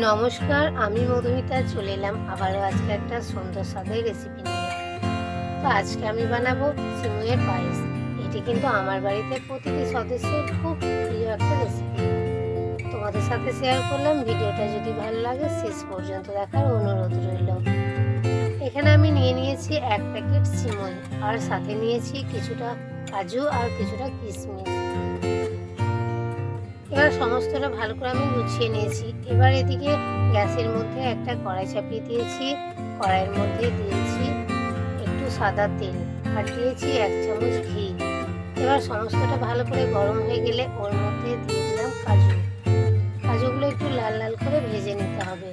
নমস্কার, আমি মধুমিতা, চলে এলাম আবারও আজকে একটা সুন্দর স্বাদের রেসিপি নিয়ে। তো আজকে আমি বানাবো সিমুয়ের পায়েস। এটি কিন্তু আমার বাড়িতে প্রতিটি সদস্যের খুব প্রিয় একটা রেসিপি তোমাদের সাথে শেয়ার করলাম, ভিডিওটা যদি ভালো লাগে শেষ পর্যন্ত দেখার অনুরোধ রইল। এখানে আমি নিয়ে নিয়েছি এক প্যাকেট সিমুই, আর সাথে নিয়েছি কিছুটা কাজু আর কিছুটা কিশমিশ। এবার সমস্তটা ভালো করে আমি গুছিয়ে নিয়েছি। এবার এদিকে গ্যাসের মধ্যে একটা কড়াই চাপিয়ে দিয়েছি, কড়াইয়ের মধ্যে দিয়েছি একটু সাদা তেল আর দিয়েছি এক চামচ ঘি। এবার সমস্তটা ভালো করে গরম হয়ে গেলে ওর মধ্যে দিয়ে দিলাম কাজু। কাজুগুলো একটু লাল লাল করে ভেজে নিতে হবে।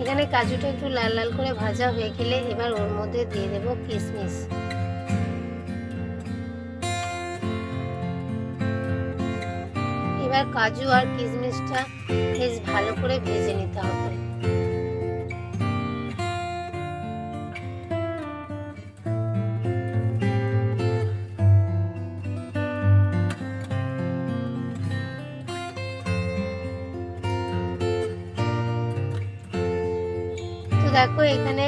এখানে কাজুটা একটু লাল লাল করে ভাজা হয়ে গেলে এবার ওর মধ্যে দিয়ে দেবো কিশমিশ এবার কাজু আর কিশমিশটা বেশ ভালো করে ভেজে নিতে হবে। দেখো, এখানে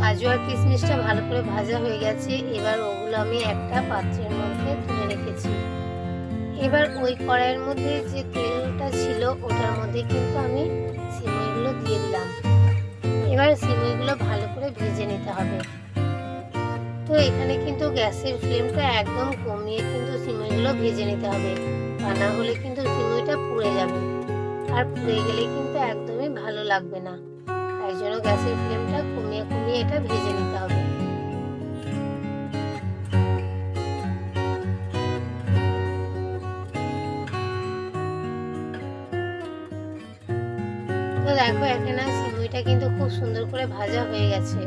কাজু আর কিশমিশটা ভালো করে ভাজা হয়ে গেছে। এবার ওগুলো আমি একটা পাত্রের মধ্যে তুলে রেখেছি। এবার ওই কড়াইয়ের মধ্যে যে তেলটা ছিল, ওটার মধ্যে কিন্তু আমি সিমইগুলো দিয়ে দিলাম। এবার সিমইগুলো ভালো করে ভেজে নিতে হবে। তো এখানে কিন্তু গ্যাসের ফ্লেমটা একদম কমিয়ে কিন্তু সিমইগুলো ভেজে নিতে হবে। তা না হলে কিন্তু সিমইটা পুড়ে যাবে। আর পুড়ে গেলে কিন্তু একদমই ভালো লাগবে না। তাই জন্য গ্যাসের ফ্লেমটা কমিয়ে কমিয়ে এটা ভেজে নিতে হবে। তো দেখো, এখানে সিমুইটা কিন্তু খুব সুন্দর করে ভাজা হয়ে গেছে।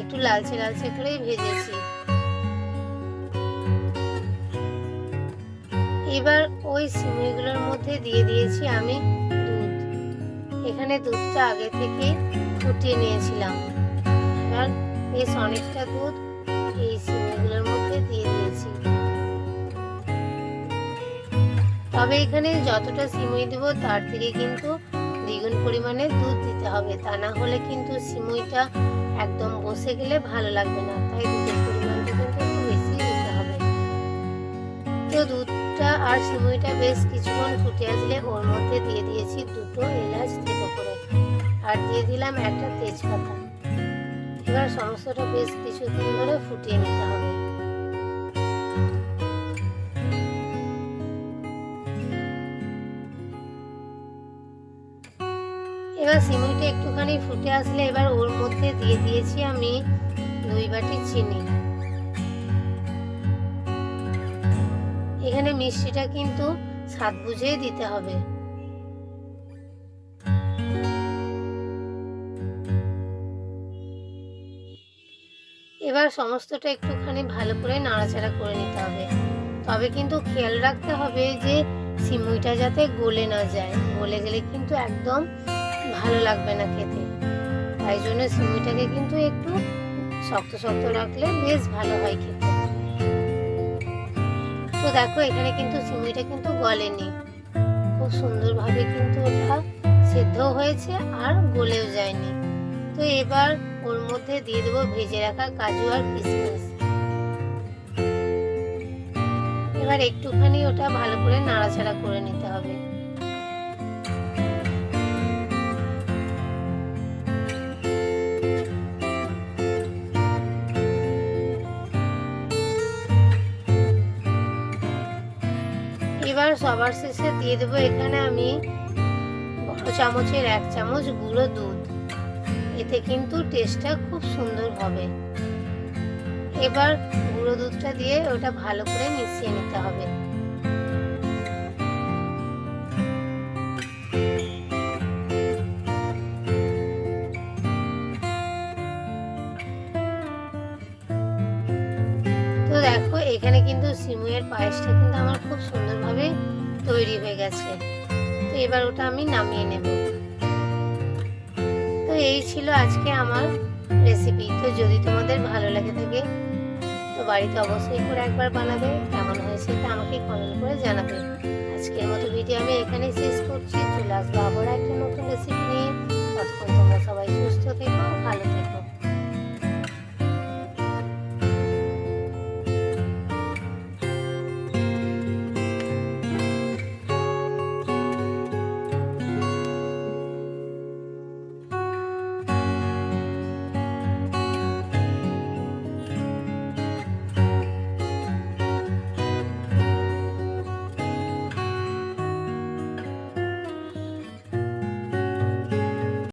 একটু লালচে লালচে করেই ভেজেছি। এবার ওই সিমুইগুলোর মধ্যে দিয়ে দিয়েছি আমি দুধ। এখানে দুধটা আগে থেকে ফুটিয়ে নিয়েছিলাম। এবার বেশ অনেকটা দুধ এই সিমুইগুলোর মধ্যে দিয়ে দিয়েছি। তবে এখানে যতটা সিমুই দেবো, তার থেকে কিন্তু দ্বিগুণ পরিমাণে দুধ দিতে হবে। তা না হলে কিন্তু সিমুইটা একদম বসে গেলে ভালো লাগবে না। তাই দুধের পরিমাণটা কিন্তু একটু বেশি দিতে হবে। তো দুধটা আর সিমুইটা বেশ কিছুক্ষণ ফুটে আসলে ওর মধ্যে দিয়ে দিয়েছি দুটো এলাচ থেতো করে। আর দিয়ে দিলাম একটা তেজপাতা। এবার সমস্তটা বেশ কিছুক্ষণ ধরে ফুটিয়ে নিতে হবে। এবার সিমুইটা একটুখানি ফুটে আসলে এবার ওর মধ্যে দিয়ে দিয়েছি আমি দুই বাটি চিনি। এখানে মিষ্টিটা কিন্তু স্বাদ বুঝেই দিতে হবে। এবার সমস্তটা একটুখানি ভালো করে নাড়াচাড়া করে নিতে হবে। তবে কিন্তু খেয়াল রাখতে হবে যে সিমুইটা যাতে গলে না যায়। গলে গেলে কিন্তু একদম ভালো লাগবে না খেতে। তাই জন্য সিমুইটাকে কিন্তু একটু শক্ত শক্ত রাখলে বেশ ভালো হয় খেতে। তো দেখো, এখানে কিন্তু সিমুইটা কিন্তু গলেনি। খুব সুন্দরভাবে কিন্তু ওটা সেদ্ধ হয়েছে আর গলেও যায়নি। তো এবার ওর মধ্যে দিয়ে দেবো ভেজে রাখা কাজু আর কিশমিশ এবার একটুখানি ওটা ভালো করে নাড়াচাড়া করে নিতে হবে। এবার সবার শেষে দিয়ে দেবো এখানে আমি বড় চামচের এক চামচ গুঁড়ো দুধ। এতে কিন্তু টেস্টটা খুব সুন্দর হবে। এবার গুঁড়ো দুধটা দিয়ে ওটা ভালো করে মিশিয়ে নিতে হবে। এখানে কিন্তু সিমুয়ের পায়েসটা কিন্তু আমার খুব সুন্দরভাবে তৈরি হয়ে গেছে। তো এবার ওটা আমি নামিয়ে নেব। তো এই ছিল আজকে আমার রেসিপি তো যদি তোমাদের ভালো লাগে থাকে, তো বাড়িতে অবশ্যই করে একবার বানাবে। কেমন হয়েছে তা আমাকে কমেন্ট করে জানাবে। আজকের মতো ভিডিও আমি এখানে শেষ করছি। চলে আসব